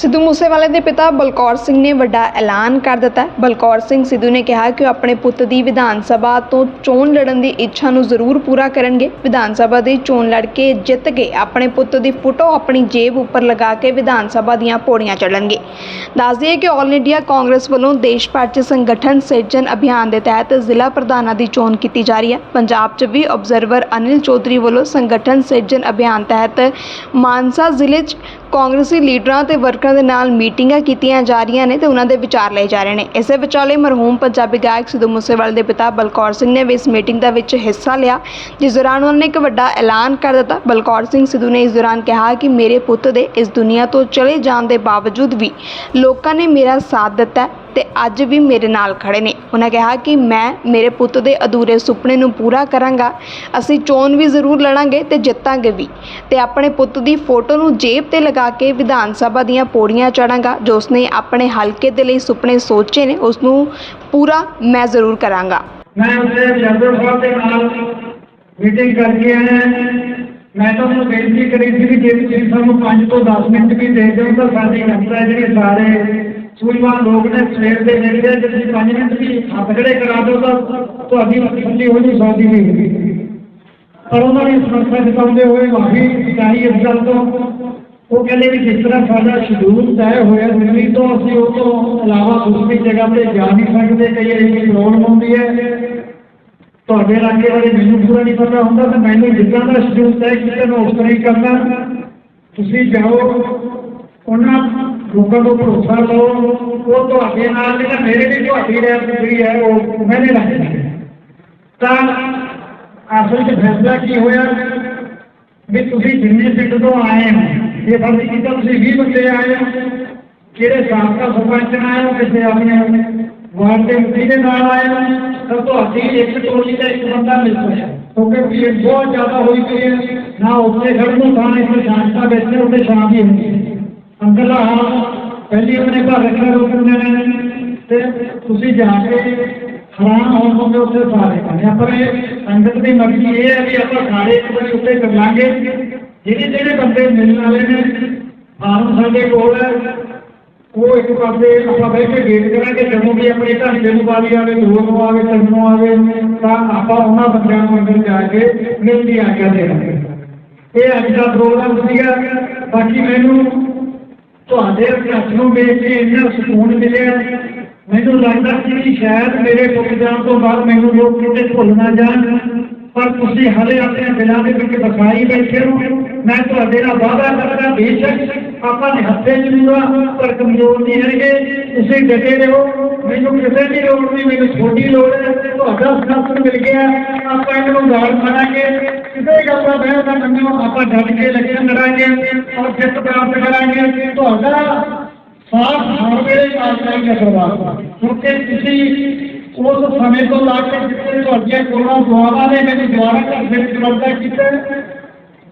ਸਿੱਧੂ ਮੂਸੇਵਾਲੇ ਦੇ ਪਿਤਾ ਬਲਕੌਰ ਸਿੰਘ ਨੇ ਵੱਡਾ ਐਲਾਨ ਕਰ ਦਿੱਤਾ ਬਲਕੌਰ ਸਿੰਘ ਸਿੱਧੂ ਨੇ ਕਿਹਾ ਕਿ ਉਹ ਆਪਣੇ ਪੁੱਤ ਦੀ ਵਿਧਾਨ ਸਭਾ ਤੋਂ ਚੋਣ ਲੜਨ ਦੀ ਇੱਛਾ ਨੂੰ ਜ਼ਰੂਰ ਪੂਰਾ ਕਰਨਗੇ। ਵਿਧਾਨ ਸਭਾ ਦੀ ਚੋਣ ਲੜ ਕੇ ਜਿੱਤ ਕੇ ਆਪਣੇ ਪੁੱਤ ਦੀ ਫੋਟੋ ਆਪਣੀ ਜੇਬ ਉੱਪਰ ਲਗਾ ਕੇ ਵਿਧਾਨ ਸਭਾ ਦੀਆਂ ਪੌੜੀਆਂ ਚੜ੍ਹਨਗੇ। ਦੱਸ ਦਈਏ ਕਿ ਆਲ ਇੰਡੀਆ ਕਾਂਗਰਸ ਵੱਲੋਂ ਦੇਸ਼ ਭਰ 'ਚ ਸੰਗਠਨ ਸਿਰਜਣ ਅਭਿਆਨ ਦੇ ਤਹਿਤ ਜ਼ਿਲ੍ਹਾ ਪ੍ਰਧਾਨਾਂ ਦੀ ਚੋਣ ਕੀਤੀ ਜਾ ਰਹੀ ਹੈ। ਪੰਜਾਬ 'ਚ ਵੀ ਆਬਜ਼ਰਵਰ ਅਨਿਲ ਚੌਧਰੀ ਵੱਲੋਂ ਸੰਗਠਨ ਸਿਰਜਣ ਅਭਿਆਨ ਤਹਿਤ ਮਾਨਸਾ ਜ਼ਿਲ੍ਹੇ 'ਚ ਕਾਂਗਰਸੀ ਲੀਡਰਾਂ ਤੇ ਵਰਕਰਾਂ ਦੇ ਨਾਲ ਮੀਟਿੰਗਾਂ ਕੀਤੀਆਂ ਜਾ ਰਹੀਆਂ ਨੇ ਤੇ ਉਹਨਾਂ ਦੇ ਵਿਚਾਰ ਲਏ ਜਾ ਰਹੇ ਨੇ। ਇਸੇ ਵਿਚਾਲੇ ਮਰਹੂਮ ਪੰਜਾਬੀ ਗਾਇਕ ਸਿੱਧੂ ਮੂਸੇਵਾਲੇ ਦੇ ਪਿਤਾ ਬਲਕੌਰ ਸਿੰਘ ਨੇ ਵੀ ਇਸ ਮੀਟਿੰਗ ਦਾ ਵਿੱਚ ਹਿੱਸਾ ਲਿਆ, ਜਿਸ ਦੌਰਾਨ ਉਹਨਾਂ ਨੇ ਇੱਕ ਵੱਡਾ ਐਲਾਨ ਕਰ ਦਿੱਤਾ। ਬਲਕੌਰ ਸਿੰਘ ਸਿੱਧੂ ਨੇ ਇਸ ਦੌਰਾਨ ਕਿਹਾ ਕਿ ਮੇਰੇ ਪੁੱਤ ਦੇ ਇਸ ਦੁਨੀਆ ਤੋਂ ਚਲੇ ਜਾਣ ਦੇ ਬਾਵਜੂਦ ਵੀ ਲੋਕਾਂ ਨੇ ਮੇਰਾ ਸਾਥ ਦਿੱਤਾ ਤੇ ਅੱਜ ਵੀ ਮੇਰੇ ਨਾਲ ਖੜੇ ਨੇ। ਉਹਨਾਂ ਕਿਹਾ ਕਿ ਮੈਂ ਮੇਰੇ ਪੁੱਤ ਦੇ ਅਧੂਰੇ ਸੁਪਨੇ ਨੂੰ ਪੂਰਾ ਕਰਾਂਗਾ। ਅਸੀਂ ਚੋਣ ਵੀ ਜ਼ਰੂਰ ਲੜਾਂਗੇ ਤੇ ਜਿੱਤਾਂਗੇ ਵੀ। ਤੇ ਆਪਣੇ ਪੁੱਤ ਦੀ ਫੋਟੋ ਨੂੰ ਜੇਬ ਤੇ ਲਗਾ ਕੇ ਵਿਧਾਨ ਸਭਾ ਦੀਆਂ ਪੌੜੀਆਂ ਚੜਾਂਗਾ। ਜੋ ਉਸਨੇ ਆਪਣੇ ਹਲਕੇ ਦੇ ਲਈ ਸੁਪਨੇ ਸੋਚੇ ਨੇ ਉਸ ਨੂੰ ਪੂਰਾ ਮੈਂ ਜ਼ਰੂਰ ਕਰਾਂਗਾ। ਮੈਂ ਉੱਥੇ ਜਰਦਰ ਸਾਹਿਬ ਦੇ ਨਾਲ ਮੀਟਿੰਗ ਕਰਕੇ ਆਇਆ। ਮੈਂ ਤਾਂ ਉਹਨੂੰ ਬੇਨਤੀ ਕਰੀ ਸੀ ਕਿ ਜੇ ਤੁਸੀਂ ਸਾਨੂੰ 5 ਤੋਂ 10 ਮਿੰਟ ਵੀ ਦੇ ਦਿਓ ਤਾਂ ਸਾਡੀ ਯਾਤਰਾ ਜਿਹੜੇ ਸਾਰੇ ਸੂਝਵਾਨ ਲੋਕ ਨੇ ਸਵੇਰ ਦੇ ਨੇੜੇ ਜੇ ਤੁਸੀਂ 5 ਮਿੰਟ ਵੀ ਹੱਥ ਖੜੇ ਕਰਾ ਦਿਓ ਤਾਂ ਤੁਹਾਡੀ ਫੱਲੀ ਹੋ ਜੀ ਸਾਡੀ ਨਹੀਂ ਹੋਈ ਪਰ ਉਹਨਾਂ ਨੇ ਸਮਰਥਾ ਜਤਾਉਂਦੇ ਹੋਏ ਮਾਫੀ ਚਾਹੀ ਇਸ ਗੱਲ ਤੋਂ ਉਹ ਕਹਿੰਦੇ ਵੀ ਜਿਸ ਤਰ੍ਹਾਂ ਸਾਡਾ ਸ਼ਡਿਊਲ ਤੈਅ ਹੋਇਆ ਦਿੱਲੀ ਤੋਂ ਅਸੀਂ ਉਹ ਤੋਂ ਇਲਾਵਾ ਦੂਸਰੀ ਜਗ੍ਹਾ ਤੇ ਜਾ ਨਹੀਂ ਸਕਦੇ ਕਈ ਵਾਰੀ ਪ੍ਰੋਬਲਮ ਹੁੰਦੀ ਹੈ ਤੁਹਾਡੇ ਇਲਾਕੇ ਬਾਰੇ ਮੈਨੂੰ ਪੂਰਾ ਨਹੀਂ ਪਤਾ ਹੁੰਦਾ ਤਾਂ ਮੈਨੂੰ ਜਿੱਦਾਂ ਦਾ ਸ਼ਡਿਊਲ ਤੈਅ ਕੀਤਾ ਮੈਂ ਉਸ ਤਰ੍ਹਾਂ ਹੀ ਕਰਨਾ ਤੁਸੀਂ ਜਾਓ ਉਹਨਾਂ ਲੋਕਾਂ ਤੋਂ ਭਰੋਸਾ ਲਓ। ਉਹ ਤੁਹਾਡੇ ਨਾਲ ਨੇ ਮੇਰੇ ਵੀ ਤੁਹਾਡੀ ਰਹਿ ਜਿਹੜੀ ਹੈ, ਉਹ ਮੈਨੇ ਰੱਖਣੀ ਹੈ। ਤਾਂ ਅਸਲ 'ਚ ਫੈਸਲਾ ਕੀ ਹੋਇਆ ਵੀ ਤੁਸੀਂ ਜਿੰਨੇ ਪਿੰਡ ਤੋਂ ਆਏ ਹੋ, ਇਹ ਫਰਜ਼ ਕੀਤਾ ਤੁਸੀਂ 20 ਬੰਦੇ ਆਏ ਹੋ। ਕਿਹੜੇ ਸਾਬਕਾ ਸਰਪੰਚ ਨਾਲ ਆਏ ਹੋ ਕਿਸੇ ਆਪਣੇ ਵਾਰਡ ਦੇ ਮੁਖੀ ਦੇ ਨਾਲ ਆਏ ਹੋ। ਤਾਂ ਤੁਹਾਡੀ ਇੱਕ ਟੋਲੀ ਦਾ ਇੱਕ ਬੰਦਾ ਮਿਲ ਸਕਦਾ ਕਿਉਂਕਿ ਭੀੜ ਬਹੁਤ ਜ਼ਿਆਦਾ ਹੋਈ ਪਈ ਹੈ। ਨਾ ਉੱਥੇ ਖੜਨ ਨੂੰ ਥਾਂ ਇਸ ਸ਼ਾਂਤਾ ਵਿੱਚ ਉੱਥੇ ਸ਼ਾਂਤੀ ਹੁੰਦੀ। ਹੈ ਅੰਦਰਲਾ ਹਾਲ ਪਹਿਲੀ ਆਪਣੇ ਘਰ ਰੱਖਣਾ ਰੋਕਣ ਨੇ ਤੇ ਤੁਸੀਂ ਜਾ ਕੇ ਹੈਰਾਨ ਹੋਵੋਗੇ ਉੱਥੇ ਸਾਰੇ ਕਹਿੰਦੇ ਪਰ ਇਹ ਸੰਗਤ ਦੀ ਮਰਜ਼ੀ ਇਹ ਹੈ ਵੀ ਆਪਾਂ ਸਾਰੇ ਇੱਕ ਵਾਰੀ ਉੱਤੇ ਕਰ ਲਾਂਗੇ। ਜਿਹੜੇ ਜਿਹੜੇ ਬੰਦੇ ਮਿਲਣ ਵਾਲੇ ਨੇ, ਫਾਰਮ ਸਾਡੇ ਕੋਲ ਹੈ, ਉਹ ਇੱਕ ਪਾਸੇ ਆਪਾਂ ਬਹਿ ਕੇ ਵੇਟ ਕਰਾਂਗੇ ਜਦੋਂ ਵੀ ਆਪਣੇ ਢਾਂਚੇ ਨੂੰ ਵਾਰੀ ਆਵੇ ਦੋ ਨੂੰ ਆਵੇ ਤਿੰਨ ਆਵੇ, ਤਾਂ ਆਪਾਂ ਉਹਨਾਂ ਬੰਦਿਆਂ ਨੂੰ ਅੰਦਰ ਜਾ ਕੇ ਮਿਲਦੀ ਆਗਿਆ ਦੇਵਾਂਗੇ। ਇਹ ਅੱਜ ਦਾ ਪ੍ਰੋਗਰਾਮ ਸੀਗਾ, ਬਾਕੀ ਮੈਨੂੰ ਤੁਹਾਡੇ ਹੱਥ ਨੂੰ ਵੇਖ ਕੇ ਇੰਨਾ ਸਕੂਨ ਮਿਲਿਆ। ਮੈਨੂੰ ਲੱਗਦਾ ਕਿ ਸ਼ਾਇਦ ਮੇਰੇ ਟੁੱਟ ਜਾਣ ਤੋਂ ਬਾਅਦ ਮੈਨੂੰ ਲੋਕ ਕਿਤੇ ਭੁੱਲ ਨਾ ਜਾਣ। ਪਰ ਤੁਸੀਂ ਹਲੇ ਆਪਣੇ ਦਿਲਾਂ ਦੇ ਵਿੱਚ ਵਸਾਈ ਬੈਠੇ ਹੋ। ਮੈਂ ਤੁਹਾਡੇ ਨਾਲ ਵਾਅਦਾ ਕਰਦਾ, ਬੇਸ਼ੱਕ ਆਪਾਂ ਦੇ ਹੱਥੇ ਜੂਗਾ ਪਰ ਕਮਜ਼ੋਰ ਨਹੀਂ ਹੈਗੇ। ਤੁਸੀਂ ਡਟੇ ਰਹੋ। ਮੈਨੂੰ ਕਿਸੇ ਦੀ ਲੋੜ ਨਹੀਂ, ਮੈਨੂੰ ਛੋਟੀ ਲੋੜ ਹੈ। ਤੁਹਾਡਾ ਸਾਥ ਮਿਲ ਗਿਆ। ਆਪਾਂ ਇਹਨੂੰ ਗਾਲ ਮਾਰਾਂਗੇ ਕਿਸੇ ਗੱਲ ਦਾ ਬਹਿ ਨਾ ਮੰਨੋ ਆਪਾਂ ਡਟ ਕੇ ਲੱਗੇ ਲੜਾਂਗੇ ਔਰ ਜਿੱਤ ਪ੍ਰਾਪਤ ਕਰਾਂਗੇ। ਤੁਹਾਡਾ ਸਾਥ ਹਰ ਵੇਲੇ ਨਾਲ ਚਾਹੀਦਾ ਕਰਵਾ ਕਿਉਂਕਿ ਤੁਸੀਂ ਉਸ ਸਮੇਂ ਤੋਂ ਲਾ ਕੇ ਜਿੱਥੇ ਤੁਹਾਡੀਆਂ ਕੋਲੋਂ ਦੁਆਵਾਂ ਨੇ ਮੈਨੂੰ ਦੁਆਰਾ ਘਰ ਦੇ ਵਿੱਚ ਵਰਦਾ ਕੀਤਾ।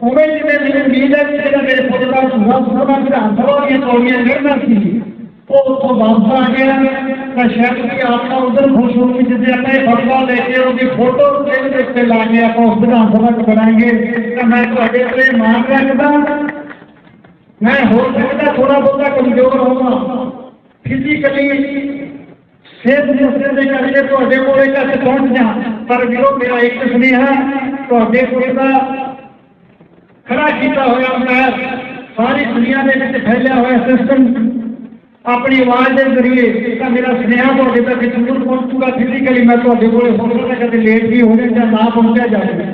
ਉਵੇਂ ਜਿਵੇਂ ਮੈਨੂੰ ਉਮੀਦ ਹੈ ਕਿ ਜਿਹੜਾ ਮੇਰੇ ਪੁੱਤ ਦਾ ਸੁਭਾ ਸੁਭਾ ਵਿਧਾਨ ਸਭਾ ਦੀਆਂ ਚੋਣੀਆਂ ਲੜਨਾ ਸੀ, ਉਹ ਉੱਥੋਂ ਵਾਪਸ ਆ ਗਿਆ। ਤਾਂ ਸ਼ਾਇਦ ਕਿ ਆਪ ਤਾਂ ਉਧਰ ਖੁਸ਼ ਹੋ ਕੇ ਜਿੱਦੇ ਆਪਾਂ ਇਹ ਫਟਵਾ ਲੈ ਕੇ ਉਹਦੀ ਫੋਟੋ ਦੇ ਦੇ ਉੱਤੇ ਲਾ ਕੇ ਆਪਾਂ ਉਸ ਵਿਧਾਨ ਸਭਾ ਚ ਕਰਾਂਗੇ। ਤਾਂ ਮੈਂ ਤੁਹਾਡੇ ਉੱਤੇ ਮਾਣ ਰੱਖਦਾ। ਮੈਂ ਹੋ ਸਕਦਾ ਥੋੜਾ ਬਹੁਤਾ ਕਮਜ਼ੋਰ ਹੋਵਾਂ। ਫਿਜ਼ੀਕਲੀ ਸਿਹਤ ਮਸਲੇ ਦੇ ਕਰਕੇ ਤੁਹਾਡੇ ਕੋਲੇ ਤੱਕ ਪਹੁੰਚ ਜਾ। ਪਰ ਵੀਰੋ, ਮੇਰਾ ਇੱਕ ਸੁਨੇਹਾ ਤੁਹਾਡੇ ਕੋਲ ਦਾ ਖੜਾ ਕੀਤਾ ਹੋਇਆ ਮੈਂ। ਸਾਰੀ ਦੁਨੀਆ ਦੇ ਵਿੱਚ ਫੈਲਿਆ ਹੋਇਆ ਸਿਸਟਮ ਆਪਣੀ ਆਵਾਜ਼ ਦੇ ਜ਼ਰੀਏ। ਤਾਂ ਮੇਰਾ ਸੁਨੇਹਾ ਤੁਹਾਡੇ ਤੱਕ ਜ਼ਰੂਰ ਪਹੁੰਚੂਗਾ ਫਿਜ਼ੀਕਲੀ ਮੈਂ ਤੁਹਾਡੇ ਕੋਲੇ ਹੋ ਸਕਦਾ ਕਦੇ ਲੇਟ ਵੀ ਹੋ ਜਾਂ ਨਾ ਪਹੁੰਚਿਆ ਜਾਵੇ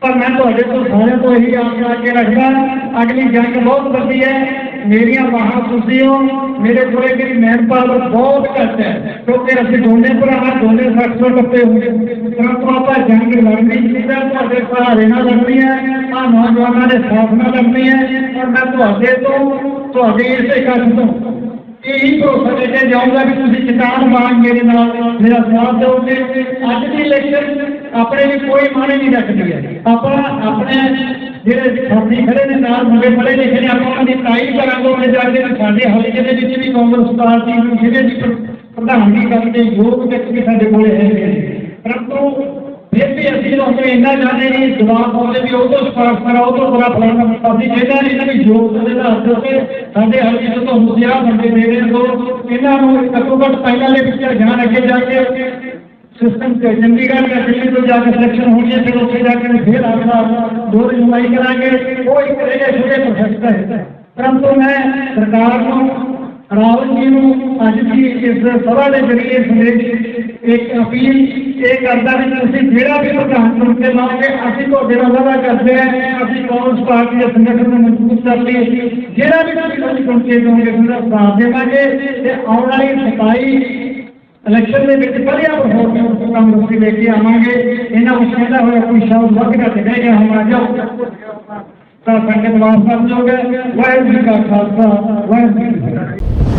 ਪਰ ਮੈਂ ਤੁਹਾਡੇ ਤੋਂ ਸਾਰਿਆਂ ਤੋਂ ਇਹੀ ਆਸ ਲਾ ਕੇ ਰੱਖਦਾ, ਅਗਲੀ ਜੰਗ ਬਹੁਤ ਵੱਡੀ ਹੈ। ਮੇਰੀਆਂ ਬਾਹਾਂ ਤੁਸੀਂ ਹੋ ਮੇਰੇ ਕੋਲੇ ਮੇਰੀ ਮੈਨ ਪਾਵਰ ਬਹੁਤ ਘੱਟ ਹੈ ਕਿਉਂਕਿ ਅਸੀਂ ਦੋਨੇ ਭਰਾ ਦੋਨੇ ਸੱਤ ਸੌ ਟੱਪੇ ਹੋਏ ਪਰੰਤੂ ਆਪਾਂ ਜੰਗ ਲੜਨੀ ਜਿੱਦਾਂ ਤੁਹਾਡੇ ਸਹਾਰੇ ਨਾਲ ਲੜਨੀ ਹੈ ਆ ਨੌਜਵਾਨਾਂ ਦੇ ਸਾਥ ਨਾਲ ਲੜਨੀ ਹੈ ਔਰ ਮੈਂ ਤੁਹਾਡੇ ਤੋਂ ਤੁਹਾਡੇ ਇਸੇ ਕੱਟ ਤੋਂ ਇਹੀ ਭਰੋਸਾ ਦੇ ਕੇ ਜਾਊਂਗਾ ਵੀ ਤੁਸੀਂ ਕਿਸਾਨ ਵਾਂਗ ਮੇਰੇ ਨਾਲ ਮੇਰਾ ਸਾਥ ਦਿਓਗੇ ਅੱਜ ਦੀ ਇਲੈਕਸ਼ਨ ਆਪਣੇ ਲਈ ਕੋਈ ਮਾਨੇ ਨਹੀਂ ਰੱਖਦੀ ਹੈ ਆਪਾਂ ਆਪਣੇ ਜਿਹੜੇ ਸਾਥੀ ਖੜੇ ਨੇ ਨਾਲ ਮੁੰਡੇ ਪੜੇ ਲਿਖੇ ਨੇ, ਆਪਾਂ ਦੀ ਤਾਈ ਕਰਾਂਗੇ, ਉਹਨੇ ਜਾ ਕੇ ਸਾਡੇ ਹਲਕੇ ਦੇ ਵਿੱਚ ਵੀ ਕਾਂਗਰਸ ਪਾਰਟੀ ਨੂੰ ਜਿਹੜੇ ਵੀ ਪ੍ਰਧਾਨਗੀ ਕਰਨ ਦੇ ਯੋਗ ਵਿਅਕਤੀ ਸਾਡੇ ਕੋਲੇ ਹੈਗੇ ਨੇ। ਪਰੰਤੂ ਫਿਰ ਵੀ ਅਸੀਂ ਲੋਕ ਇੰਨਾ ਜਾਣੇ ਨਹੀਂ ਜਵਾਬ ਪਾਉਂਦੇ ਵੀ ਉਹ ਤੋਂ ਸਪਾਰਸ਼ ਕਰਾਓ ਤੋਂ ਬੜਾ ਫਲਾਣਾ ਅਸੀਂ ਕਹਿੰਦੇ ਹਾਂ ਇਹਨਾਂ ਦੀ ਜੋਤ ਦੇ ਆਧਾਰ ਤੇ ਸਾਡੇ ਹਲਕੇ ਤੋਂ ਤੁਹਾਨੂੰ ਬੰਦੇ ਦੇ ਰਹੇ ਇਹਨਾਂ ਨੂੰ ਘੱਟੋ ਘੱਟ ਪਹਿਲਾਂ ਦੇ ਵਿੱਚ ਜਾਣ ਅੱਗੇ ਜਾ ਕੇ ਸਿਸਟਮ ਤੇ ਚੰਡੀਗੜ੍ਹ ਜਾਂ ਦਿੱਲੀ ਤੋਂ ਜਾ ਕੇ ਸਿਲੈਕਸ਼ਨ ਹੋਣੀ ਹੈ, ਫਿਰ ਉੱਥੇ ਜਾ ਕੇ ਫਿਰ ਆਪਣਾ ਦੋ ਰਿਜ਼ਮਾਈ ਕਰਾਂਗੇ। ਉਹ ਇੱਕ ਇਹਦੇ ਛੋਟੇ ਪ੍ਰੋਸੈਸ ਹੈ। ਪਰੰਤੂ ਮੈਂ ਸਰਕਾਰ ਨੂੰ, ਰਾਹੁਲ ਜੀ ਨੂੰ ਅੱਜ ਦੀ ਇਸ ਸਭਾ ਦੇ ਜ਼ਰੀਏ ਸੰਦੇਸ਼ ਇੱਕ ਅਪੀਲ ਇਹ ਕਰਦਾ ਵੀ ਤੁਸੀਂ ਜਿਹੜਾ ਵੀ ਪ੍ਰਧਾਨ ਚੁਣਕੇ ਲਾਓਗੇ ਅਸੀਂ ਤੁਹਾਡੇ ਨਾਲ ਵਾਅਦਾ ਕਰਦੇ ਹਾਂ, ਅਸੀਂ ਕਾਂਗਰਸ ਪਾਰਟੀ ਦੇ ਸੰਗਠਨ ਨੂੰ ਮਜ਼ਬੂਤ ਕਰਕੇ ਜਿਹੜਾ ਵੀ ਤੁਸੀਂ ਚੁਣਕੇ ਲਾਓਗੇ ਉਹਦਾ ਸਾਥ ਦੇਵਾਂਗੇ ਤੇ ਆਉਣ ਵਾਲੀ ਸਤਾਈ ਇਲੈਕਸ਼ਨ ਦੇ ਵਿੱਚ ਵਧੀਆ ਕੰਮ ਕਾਂਗਰਸੀ ਲੈ ਕੇ ਆਵਾਂਗੇ? ਇਹਨਾਂ ਨੂੰ ਕਹਿੰਦਾ ਹੋਇਆ ਕੋਈ ਸ਼ਬਦ ਵੱਧ ਘੱਟ ਕਹਿ ਗਿਆ ਹਮਾਰਾ ਜਾਓ ਤਾਂ ਸੰਗਤ ਵਾਪਸ ਕਰ ਜਾਓਗੇ। ਵਾਹਿਗੁਰੂ ਜੀ ਕਾ ਖਾਲਸਾ, ਵਾਹਿਗੁਰੂ ਜੀ